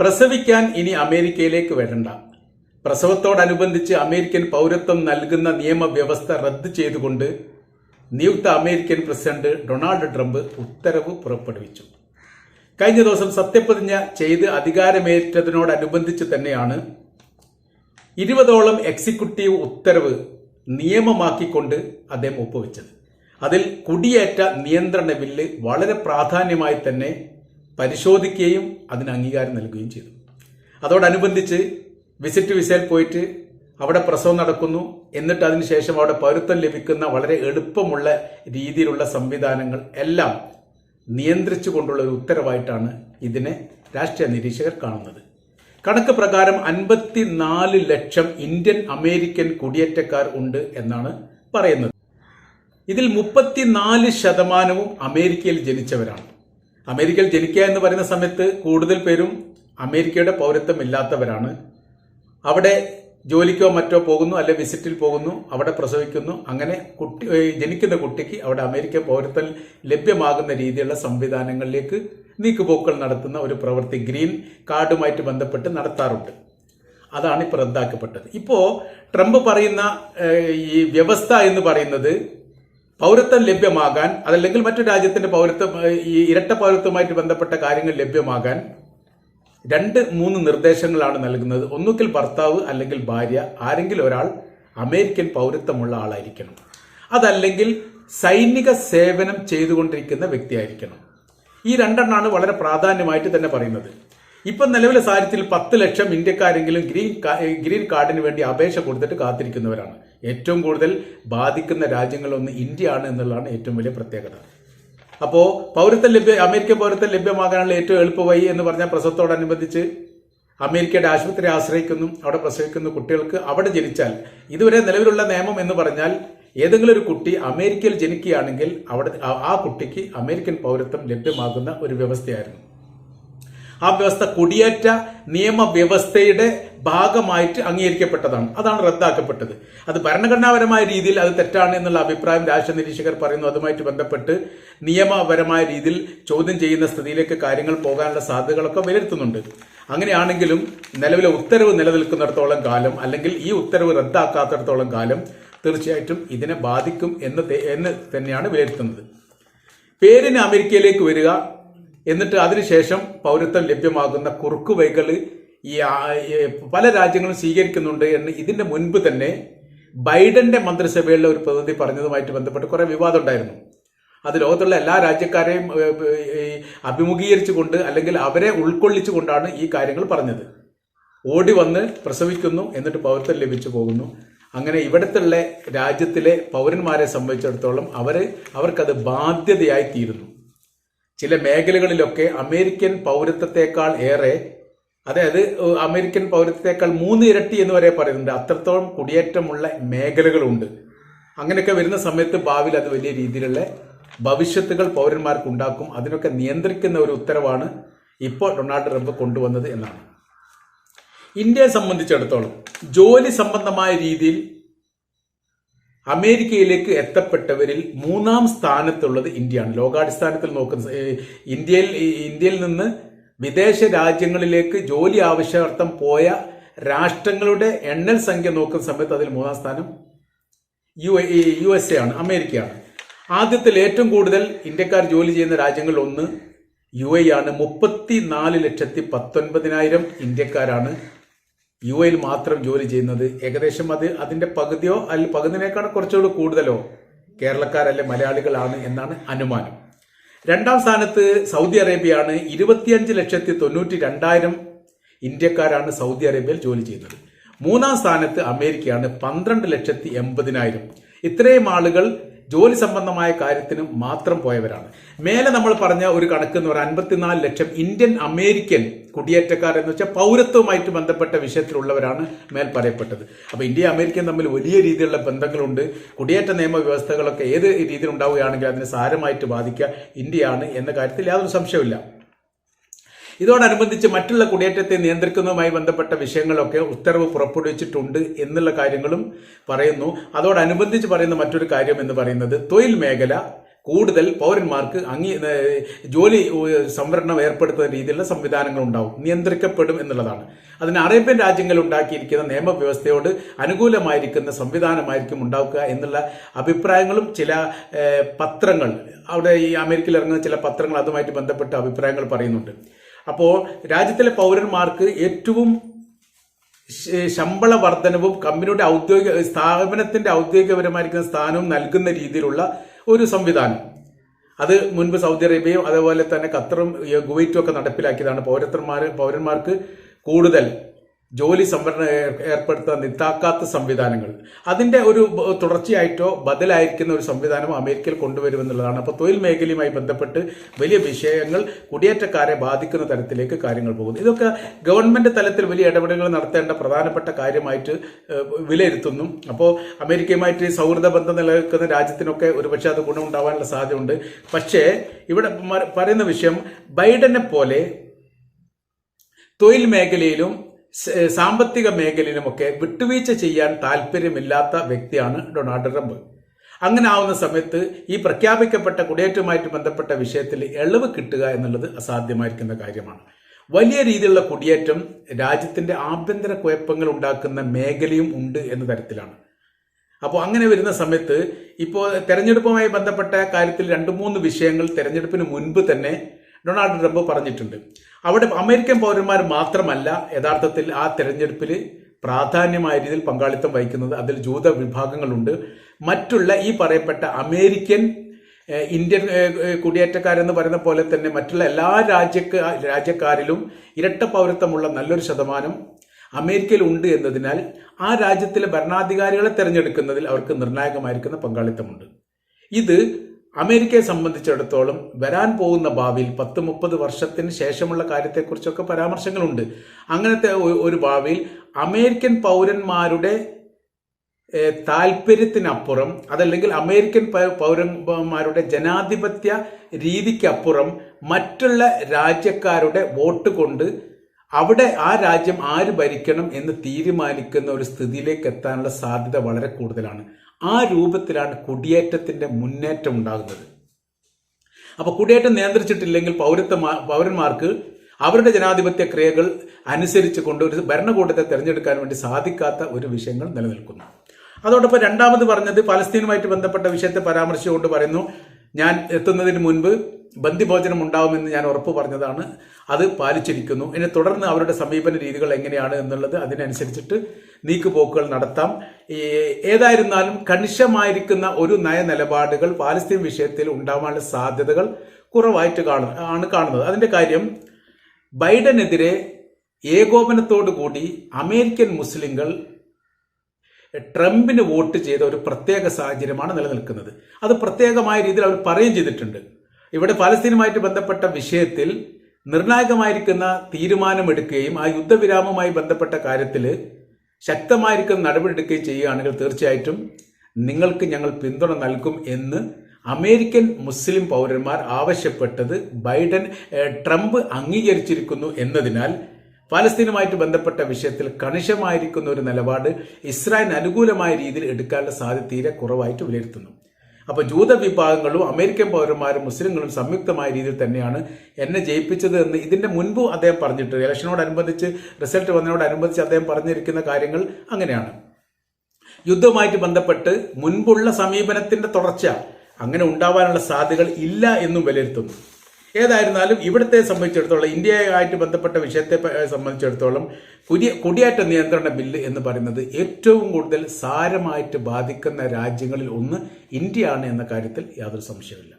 പ്രസവിക്കാൻ ഇനി അമേരിക്കയിലേക്ക് വരണ്ട. പ്രസവത്തോടനുബന്ധിച്ച് അമേരിക്കൻ പൗരത്വം നൽകുന്ന നിയമവ്യവസ്ഥ റദ്ദ് ചെയ്തുകൊണ്ട് നിയുക്ത അമേരിക്കൻ പ്രസിഡന്റ് ഡൊണാൾഡ് ട്രംപ് ഉത്തരവ് പുറപ്പെടുവിച്ചു. കഴിഞ്ഞ ദിവസം സത്യപ്രതിജ്ഞ ചെയ്ത് അധികാരമേറ്റതിനോടനുബന്ധിച്ച് തന്നെയാണ് ഇരുപതോളം എക്സിക്യൂട്ടീവ് ഉത്തരവ് നിയമമാക്കിക്കൊണ്ട് അദ്ദേഹം ഒപ്പുവെച്ചത്. അതിൽ കുടിയേറ്റ നിയന്ത്രണ ബില്ല് വളരെ പ്രാധാന്യമായി തന്നെ പരിശോധിക്കുകയും അതിന് അംഗീകാരം നൽകുകയും ചെയ്തു. അതോടനുബന്ധിച്ച് വിസിറ്റ് വിസയിൽ പോയിട്ട് അവിടെ പ്രസവം നടക്കുന്നു. എന്നിട്ട് അതിനുശേഷം അവിടെ പൗരത്വം ലഭിക്കുന്ന വളരെ എളുപ്പമുള്ള രീതിയിലുള്ള സംവിധാനങ്ങൾ എല്ലാം നിയന്ത്രിച്ചു കൊണ്ടുള്ള ഒരു ഉത്തരവായിട്ടാണ് ഇതിനെ രാഷ്ട്രീയ നിരീക്ഷകർ കാണുന്നത്. കണക്ക് പ്രകാരം അൻപത്തിനാല് ലക്ഷം ഇന്ത്യൻ അമേരിക്കൻ കുടിയേറ്റക്കാർ ഉണ്ട് എന്നാണ് പറയുന്നത്. ഇതിൽ മുപ്പത്തിനാല് ശതമാനവും അമേരിക്കയിൽ ജനിച്ചവരാണ്. അമേരിക്കയിൽ ജനിക്കുക എന്ന് പറയുന്ന സമയത്ത് കൂടുതൽ പേരും അമേരിക്കയുടെ പൗരത്വം ഇല്ലാത്തവരാണ് അവിടെ ജോലിക്കോ മറ്റോ പോകുന്നു അല്ലെ വിസിറ്റിൽ പോകുന്നു അവിടെ പ്രസവിക്കുന്നു. അങ്ങനെ കുട്ടി ജനിക്കുന്ന കുട്ടിക്ക് അവിടെ അമേരിക്ക പൗരത്വം ലഭ്യമാകുന്ന രീതിയിലുള്ള സംവിധാനങ്ങളിലേക്ക് നീക്കുപോക്കൾ നടത്തുന്ന ഒരു പ്രവൃത്തി ഗ്രീൻ കാർഡുമായിട്ട് ബന്ധപ്പെട്ട് നടത്താറുണ്ട്. അതാണ് ഇപ്പോൾ റദ്ദാക്കപ്പെട്ടത്. ഇപ്പോൾ ട്രംപ് പറയുന്ന ഈ വ്യവസ്ഥ എന്ന് പറയുന്നത് പൗരത്വം ലഭ്യമാകാൻ അതല്ലെങ്കിൽ മറ്റു രാജ്യത്തിന്റെ പൗരത്വം ഈ ഇരട്ട പൗരത്വമായിട്ട് ബന്ധപ്പെട്ട കാര്യങ്ങൾ ലഭ്യമാകാൻ രണ്ട് മൂന്ന് നിർദ്ദേശങ്ങളാണ് നൽകുന്നത്. ഒന്നുകിൽ ഭർത്താവ് അല്ലെങ്കിൽ ഭാര്യ ആരെങ്കിലും ഒരാൾ അമേരിക്കൻ പൗരത്വമുള്ള ആളായിരിക്കണം. അതല്ലെങ്കിൽ സൈനിക സേവനം ചെയ്തുകൊണ്ടിരിക്കുന്ന വ്യക്തിയായിരിക്കണം. ഈ രണ്ടെണ്ണമാണ് വളരെ പ്രാധാന്യമായിട്ട് തന്നെ പറയുന്നത്. ഇപ്പം നിലവിലെ സാഹചര്യത്തിൽ പത്ത് ലക്ഷം ഇന്ത്യക്കാരെങ്കിലും ഗ്രീൻ ഗ്രീൻ കാർഡിന് വേണ്ടി അപേക്ഷ കൊടുത്തിട്ട് കാത്തിരിക്കുന്നവരാണ്. ഏറ്റവും കൂടുതൽ ബാധിക്കുന്ന രാജ്യങ്ങളൊന്ന് ഇന്ത്യയാണ് എന്നുള്ളതാണ് ഏറ്റവും വലിയ പ്രത്യേകത. അപ്പോ പൗരത്വം ലഭ്യ അമേരിക്കൻ പൗരത്വം ലഭ്യമാകാനുള്ള ഏറ്റവും എളുപ്പ വഴി എന്ന് പറഞ്ഞ പ്രസവത്തോടനുബന്ധിച്ച് അമേരിക്കയുടെ ആശുപത്രി ആശ്രയിക്കുന്നു അവിടെ പ്രസവിക്കുന്ന കുട്ടികൾക്ക് അവിടെ ജനിച്ചാൽ. ഇതുവരെ നിലവിലുള്ള നിയമം എന്ന് പറഞ്ഞാൽ ഏതെങ്കിലും ഒരു കുട്ടി അമേരിക്കയിൽ ജനിക്കുകയാണെങ്കിൽ അവിടെ ആ കുട്ടിക്ക് അമേരിക്കൻ പൗരത്വം ലഭ്യമാകുന്ന ഒരു വ്യവസ്ഥയായിരുന്നു. ആ വ്യവസ്ഥ കുടിയേറ്റ നിയമവ്യവസ്ഥയുടെ ഭാഗമായിട്ട് അംഗീകരിക്കപ്പെട്ടതാണ്. അതാണ് റദ്ദാക്കപ്പെട്ടത്. അത് ഭരണഘടനാപരമായ രീതിയിൽ അത് തെറ്റാണ് എന്നുള്ള അഭിപ്രായം രാഷ്ട്രീയ നിരീക്ഷകർ പറയുന്നു. അതുമായിട്ട് ബന്ധപ്പെട്ട് നിയമപരമായ രീതിയിൽ ചോദ്യം ചെയ്യുന്ന സ്ഥിതിയിലേക്ക് കാര്യങ്ങൾ പോകാനുള്ള സാധ്യതകളൊക്കെ വിലയിരുത്തുന്നുണ്ട്. അങ്ങനെയാണെങ്കിലും നിലവിലെ ഉത്തരവ് നിലനിൽക്കുന്നിടത്തോളം കാലം അല്ലെങ്കിൽ ഈ ഉത്തരവ് റദ്ദാക്കാത്തിടത്തോളം കാലം തീർച്ചയായിട്ടും ഇതിനെ ബാധിക്കും എന്ന് എന്ന് തന്നെയാണ് വിലയിരുത്തുന്നത്. പേരിന് അമേരിക്കയിലേക്ക് വരിക എന്നിട്ട് അതിനുശേഷം പൗരത്വം ലഭ്യമാകുന്ന കുറുക്കുവൈകൾ ഈ പല രാജ്യങ്ങളും സ്വീകരിക്കുന്നുണ്ട് എന്ന് ഇതിന്റെ മുൻപ് തന്നെ ബൈഡന്റെ മന്ത്രിസഭയിലെ ഒരു പ്രതിനിധി പറഞ്ഞതുമായിട്ട് ബന്ധപ്പെട്ട് കുറെ വിവാദം ഉണ്ടായിരുന്നു. അത് ലോകത്തുള്ള എല്ലാ രാജ്യക്കാരെയും അഭിമുഖീകരിച്ചുകൊണ്ട് അല്ലെങ്കിൽ അവരെ ഉൾക്കൊള്ളിച്ചുകൊണ്ടാണ് ഈ കാര്യങ്ങൾ പറഞ്ഞത്. ഓടി വന്ന് പ്രസവിക്കുന്നു എന്നിട്ട് പൗരത്വം ലഭിച്ചു പോകുന്നു. അങ്ങനെ ഇവിടത്തുള്ള രാജ്യത്തിലെ പൗരന്മാരെ സംബന്ധിച്ചിടത്തോളം അവർ അവർക്കത് ബാധ്യതയായി തീരുന്നു. ചില മേഖലകളിലൊക്കെ അമേരിക്കൻ പൗരത്വത്തെക്കാൾ ഏറെ അതായത് അമേരിക്കൻ പൗരത്വത്തെക്കാൾ മൂന്ന് ഇരട്ടി എന്ന് വരെ പറയുന്നുണ്ട്. അത്രത്തോളം കുടിയേറ്റമുള്ള മേഖലകളുണ്ട്. അങ്ങനെയൊക്കെ വരുന്ന സമയത്ത് ഭാവിയിൽ അത് വലിയ രീതിയിലുള്ള ഭവിഷ്യത്തുകൾ പൗരന്മാർക്ക് ഉണ്ടാക്കും അതിനൊക്കെ നിയന്ത്രിക്കുന്ന ഒരു ഉത്തരവാണ് ഇപ്പോൾ ഡൊണാൾഡ് ട്രംപ് കൊണ്ടുവന്നത് എന്നാണ്. ഇന്ത്യയെ സംബന്ധിച്ചിടത്തോളം ജോലി സംബന്ധമായ രീതിയിൽ അമേരിക്കയിലേക്ക് എത്തപ്പെട്ടവരിൽ മൂന്നാം സ്ഥാനത്തുള്ളത് ഇന്ത്യയാണ്. ലോകാടിസ്ഥാനത്തിൽ നോക്കുന്ന ഇന്ത്യയിൽ ഇന്ത്യയിൽ നിന്ന് വിദേശ രാജ്യങ്ങളിലേക്ക് ജോലി ആവശ്യാർത്ഥം പോയ രാഷ്ട്രങ്ങളുടെ എണ്ണൽ സംഖ്യ നോക്കുന്ന സമയത്ത് അതിൽ മൂന്നാം സ്ഥാനം യു യു എസ് എ ആണ് അമേരിക്കയാണ്. ആദ്യത്തിൽ ഏറ്റവും കൂടുതൽ ഇന്ത്യക്കാർ ജോലി ചെയ്യുന്ന രാജ്യങ്ങളിൽ ഒന്ന് യു എ ആണ്. മുപ്പത്തി നാല് ലക്ഷത്തി പത്തൊൻപതിനായിരം ഇന്ത്യക്കാരാണ് യു എയിൽ മാത്രം ജോലി ചെയ്യുന്നത് ഏകദേശം അത് അതിന്റെ പകുതിയോ അല്ലെങ്കിൽ പകുതിനേക്കാൾ കുറച്ചുകൂടി കൂടുതലോ കേരളക്കാരല്ലെ മലയാളികളാണ് എന്നാണ് അനുമാനം. രണ്ടാം സ്ഥാനത്ത് സൗദി അറേബ്യയാണ് ഇരുപത്തിയഞ്ച് ലക്ഷത്തി തൊണ്ണൂറ്റി രണ്ടായിരം ഇന്ത്യക്കാരാണ് സൗദി അറേബ്യയിൽ ജോലി ചെയ്യുന്നത്. മൂന്നാം സ്ഥാനത്ത് അമേരിക്കയാണ് പന്ത്രണ്ട് ലക്ഷത്തി എൺപതിനായിരം. ഇത്രയും ആളുകൾ ജോലി സംബന്ധമായ കാര്യത്തിന് മാത്രം പോയവരാണ്. മേലെ നമ്മൾ പറഞ്ഞ ഒരു കണക്ക് എന്ന് പറയുന്നത് അൻപത്തിനാല് ലക്ഷം ഇന്ത്യൻ അമേരിക്കൻ കുടിയേറ്റക്കാർ എന്ന് വെച്ചാൽ പൗരത്വമായിട്ട് ബന്ധപ്പെട്ട വിഷയത്തിലുള്ളവരാണ് മേൽ പറയപ്പെട്ടത് അപ്പൊ ഇന്ത്യ അമേരിക്കയും തമ്മിൽ വലിയ രീതിയിലുള്ള ബന്ധങ്ങളുണ്ട്. കുടിയേറ്റ നിയമ വ്യവസ്ഥകളൊക്കെ ഏത് രീതിയിൽ ഉണ്ടാവുകയാണെങ്കിൽ അതിനെ സാരമായിട്ട് ബാധിക്കുക ഇന്ത്യയാണ് എന്ന കാര്യത്തിൽ യാതൊരു സംശയമില്ല ഇതോടനുബന്ധിച്ച് മറ്റുള്ള കുടിയേറ്റത്തെ നിയന്ത്രിക്കുന്നതുമായി ബന്ധപ്പെട്ട വിഷയങ്ങളൊക്കെ ഉത്തരവ് പുറപ്പെടുവിച്ചിട്ടുണ്ട് എന്നുള്ള കാര്യങ്ങളും പറയുന്നു. അതോടനുബന്ധിച്ച് പറയുന്ന മറ്റൊരു കാര്യം എന്ന് പറയുന്നത് തൊഴിൽ മേഖല കൂടുതൽ പൗരന്മാർക്ക് അംഗീ ജോലി സംവരണം ഏർപ്പെടുത്തുന്ന രീതിയിലുള്ള സംവിധാനങ്ങൾ ഉണ്ടാവും നിയന്ത്രിക്കപ്പെടും എന്നുള്ളതാണ്. അതിന് അറേബ്യൻ രാജ്യങ്ങൾ ഉണ്ടാക്കിയിരിക്കുന്ന നിയമവ്യവസ്ഥയോട് അനുകൂലമായിരിക്കുന്ന സംവിധാനമായിരിക്കും ഉണ്ടാക്കുക എന്നുള്ള അഭിപ്രായങ്ങളും ചില പത്രങ്ങൾ അവിടെ ഈ അമേരിക്കയിൽ ഇറങ്ങുന്ന ചില പത്രങ്ങൾ അതുമായിട്ട് ബന്ധപ്പെട്ട അഭിപ്രായങ്ങൾ പറയുന്നുണ്ട്. അപ്പോൾ രാജ്യത്തിലെ പൗരന്മാർക്ക് ഏറ്റവും ശമ്പള വർധനവും കമ്പനിയുടെ ഔദ്യോഗിക സ്ഥാപനത്തിന്റെ ഔദ്യോഗികപരമായിരിക്കുന്ന സ്ഥാനവും നൽകുന്ന രീതിയിലുള്ള ഒരു സംവിധാനം. അത് മുൻപ് സൗദി അറേബ്യയും അതേപോലെ തന്നെ ഖത്തറും ഗുവൈറ്റും ഒക്കെ നടപ്പിലാക്കിയതാണ്. പൗരത്വന്മാർ പൗരന്മാർക്ക് കൂടുതൽ ജോലി സംവരണം ഏർ- ഏർപ്പെടുത്താൻ നിത്താക്കാത്ത സംവിധാനങ്ങൾ. അതിന്റെ ഒരു തുടർച്ചയായിട്ടോ ബദലായിരിക്കുന്ന ഒരു സംവിധാനം അമേരിക്കയിൽ കൊണ്ടുവരുമെന്നുള്ളതാണ് അപ്പോൾ തൊഴിൽ മേഖലയുമായി ബന്ധപ്പെട്ട് വലിയ വിഷയങ്ങൾ കുടിയേറ്റക്കാരെ ബാധിക്കുന്ന തരത്തിലേക്ക് കാര്യങ്ങൾ പോകുന്നു. ഇതൊക്കെ ഗവൺമെന്റ് തലത്തിൽ വലിയ ഇടപെടലുകൾ നടത്തേണ്ട പ്രധാനപ്പെട്ട കാര്യമായിട്ട് വിലയിരുത്തുന്നു. അപ്പോൾ അമേരിക്കയുമായിട്ട് സൗഹൃദ ബന്ധം നിലനിൽക്കുന്ന രാജ്യത്തിനൊക്കെ ഒരുപക്ഷെ അത് ഗുണമുണ്ടാവാനുള്ള സാധ്യതയുണ്ട്. പക്ഷേ ഇവിടെ പറയുന്ന വിഷയം ബൈഡനെ പോലെ തൊഴിൽ മേഖലയിലും സാമ്പത്തിക മേഖലയിലുമൊക്കെ വിട്ടുവീഴ്ച ചെയ്യാൻ താല്പര്യമില്ലാത്ത വ്യക്തിയാണ് ഡൊണാൾഡ് ട്രംപ്. അങ്ങനെ ആവുന്ന സമയത്ത് ഈ പ്രഖ്യാപിക്കപ്പെട്ട കുടിയേറ്റവുമായിട്ട് ബന്ധപ്പെട്ട വിഷയത്തിൽ ഇളവ് കിട്ടുക എന്നുള്ളത് അസാധ്യമായിരിക്കുന്ന കാര്യമാണ്. വലിയ രീതിയിലുള്ള കുടിയേറ്റം രാജ്യത്തിന്റെ ആഭ്യന്തര കുഴപ്പങ്ങൾ ഉണ്ടാക്കുന്ന മേഖലയും ഉണ്ട് എന്ന തരത്തിലാണ്. അപ്പോൾ അങ്ങനെ വരുന്ന സമയത്ത് ഇപ്പോൾ തെരഞ്ഞെടുപ്പുമായി ബന്ധപ്പെട്ട കാര്യത്തിൽ രണ്ട് മൂന്ന് വിഷയങ്ങൾ തെരഞ്ഞെടുപ്പിന് മുൻപ് തന്നെ ഡൊണാൾഡ് ട്രംപ് പറഞ്ഞിട്ടുണ്ട്. അവിടെ അമേരിക്കൻ പൗരന്മാർ മാത്രമല്ല യഥാർത്ഥത്തിൽ ആ തെരഞ്ഞെടുപ്പിൽ പ്രാധാന്യമായ രീതിയിൽ പങ്കാളിത്തം വഹിക്കുന്നത് അതിൽ ജൂത വിഭാഗങ്ങളുണ്ട്. മറ്റുള്ള ഈ പറയപ്പെട്ട അമേരിക്കൻ ഇന്ത്യൻ കുടിയേറ്റക്കാരെന്ന് പറയുന്ന പോലെ തന്നെ മറ്റുള്ള എല്ലാ രാജ്യക്ക രാജ്യക്കാരിലും ഇരട്ട പൗരത്വമുള്ള നല്ലൊരു ശതമാനം അമേരിക്കയിൽ ഉണ്ട് എന്നതിനാൽ ആ രാജ്യത്തിലെ ഭരണാധികാരികളെ തിരഞ്ഞെടുക്കുന്നതിൽ അവർക്ക് നിർണായകമായിരിക്കുന്ന പങ്കാളിത്തമുണ്ട്. ഇത് അമേരിക്കയെ സംബന്ധിച്ചിടത്തോളം വരാൻ പോകുന്ന ഭാവിയിൽ പത്ത് മുപ്പത് വർഷത്തിന് ശേഷമുള്ള കാര്യത്തെക്കുറിച്ചൊക്കെ പരാമർശങ്ങളുണ്ട്. അങ്ങനത്തെ ഒരു ഭാവിയിൽ അമേരിക്കൻ പൗരന്മാരുടെ താല്പര്യത്തിനപ്പുറം അതല്ലെങ്കിൽ അമേരിക്കൻ പൗരന്മാരുടെ ജനാധിപത്യ രീതിക്കപ്പുറം മറ്റുള്ള രാജ്യക്കാരുടെ വോട്ട് കൊണ്ട് അവിടെ ആ രാജ്യം ആര് ഭരിക്കണം എന്ന് തീരുമാനിക്കുന്ന ഒരു സ്ഥിതിയിലേക്ക് എത്താനുള്ള സാധ്യത വളരെ കൂടുതലാണ്. ആ രൂപത്തിലാണ് കുടിയേറ്റത്തിന്റെ മുന്നേറ്റം ഉണ്ടാകുന്നത്. അപ്പോൾ കുടിയേറ്റം നിയന്ത്രിച്ചിട്ടില്ലെങ്കിൽ പൗരത്വ പൗരന്മാർക്ക് അവരുടെ ജനാധിപത്യ ക്രിയകൾ അനുസരിച്ച് കൊണ്ട് ഒരു ഭരണകൂടത്തെ തിരഞ്ഞെടുക്കാൻ വേണ്ടി സാധിക്കാത്ത ഒരു വിഷയങ്ങൾ നിലനിൽക്കുന്നു. അതോടൊപ്പം രണ്ടാമത് പറഞ്ഞത് പലസ്തീനുമായിട്ട് ബന്ധപ്പെട്ട വിഷയത്തെ പരാമർശിച്ചുകൊണ്ട് പറയുന്നു ഞാൻ എത്തുന്നതിന് മുൻപ് ബന്ദിഭോജനം ഉണ്ടാവുമെന്ന് ഞാൻ ഉറപ്പ് പറഞ്ഞതാണ്. അത് പാലിച്ചിരിക്കുന്നു. ഇനി തുടർന്ന് അവരുടെ സമീപന രീതികൾ എങ്ങനെയാണ് എന്നുള്ളത് അതിനനുസരിച്ചിട്ട് നീക്കുപോക്കുകൾ നടത്താം. ഏതായിരുന്നാലും കണിശമായിരിക്കുന്ന ഒരു നയ നിലപാടുകൾ പാലസ്തീൻ വിഷയത്തിൽ ഉണ്ടാവാനുള്ള സാധ്യതകൾ കുറവായിട്ട് കാണുന്നു ആണ് കാണുന്നത്. അതിന്റെ കാര്യം ബൈഡനെതിരെ ഏകോപനത്തോടു കൂടി അമേരിക്കൻ മുസ്ലിങ്ങൾ ട്രംപിന് വോട്ട് ചെയ്ത ഒരു പ്രത്യേക സാഹചര്യമാണ് നിലനിൽക്കുന്നത്. അത് പ്രത്യേകമായ രീതിയിൽ അവർ പറയുകയും ചെയ്തിട്ടുണ്ട്. ഇവിടെ പാലസ്തീനുമായിട്ട് ബന്ധപ്പെട്ട വിഷയത്തിൽ നിർണായകമായിരിക്കുന്ന തീരുമാനമെടുക്കുകയും ആ യുദ്ധവിരാമവുമായി ബന്ധപ്പെട്ട കാര്യത്തിൽ ശക്തമായിരിക്കുന്ന നടപടിയെടുക്കുകയും ചെയ്യുകയാണെങ്കിൽ തീർച്ചയായിട്ടും നിങ്ങൾക്ക് ഞങ്ങൾ പിന്തുണ നൽകും എന്ന് അമേരിക്കൻ മുസ്ലിം പൗരന്മാർ ആവശ്യപ്പെട്ടത് ബൈഡൻ ട്രംപ് അംഗീകരിച്ചിരിക്കുന്നു എന്നതിനാൽ പാലസ്തീനുമായിട്ട് ബന്ധപ്പെട്ട വിഷയത്തിൽ കണിശമായിരിക്കുന്ന ഒരു നിലപാട് ഇസ്രായേലിന് അനുകൂലമായ രീതിയിൽ എടുക്കാനുള്ള സാധ്യത തീരെ കുറവായിട്ട് വിലയിരുത്തുന്നു. അപ്പോൾ ജൂത വിഭാഗങ്ങളും അമേരിക്കൻ പൗരന്മാരും മുസ്ലിങ്ങളും സംയുക്തമായ രീതിയിൽ തന്നെയാണ് എന്നെ ജയിപ്പിച്ചത് എന്ന് ഇതിന്റെ മുൻപും അദ്ദേഹം പറഞ്ഞിട്ട് ഇലക്ഷനോടനുബന്ധിച്ച് റിസൾട്ട് വന്നതിനോടനുബന്ധിച്ച് അദ്ദേഹം പറഞ്ഞിരിക്കുന്ന കാര്യങ്ങൾ അങ്ങനെയാണ്. യുദ്ധവുമായിട്ട് ബന്ധപ്പെട്ട് മുൻപുള്ള സമീപനത്തിന്റെ തുടർച്ച അങ്ങനെ ഉണ്ടാവാനുള്ള സാധ്യതകൾ ഇല്ല എന്നും വിലയിരുത്തുന്നു. ഏതായിരുന്നാലും ഇവിടത്തെ സംബന്ധിച്ചിടത്തോളം ഇന്ത്യയുമായിട്ട് ബന്ധപ്പെട്ട വിഷയത്തെ സംബന്ധിച്ചിടത്തോളം കുടിയ കുടിയേറ്റ നിയന്ത്രണ ബില്ല് എന്ന് പറയുന്നത് ഏറ്റവും കൂടുതൽ സാരമായിട്ട് ബാധിക്കുന്ന രാജ്യങ്ങളിൽ ഒന്ന് ഇന്ത്യയാണ് എന്ന കാര്യത്തിൽ യാതൊരു സംശയമില്ല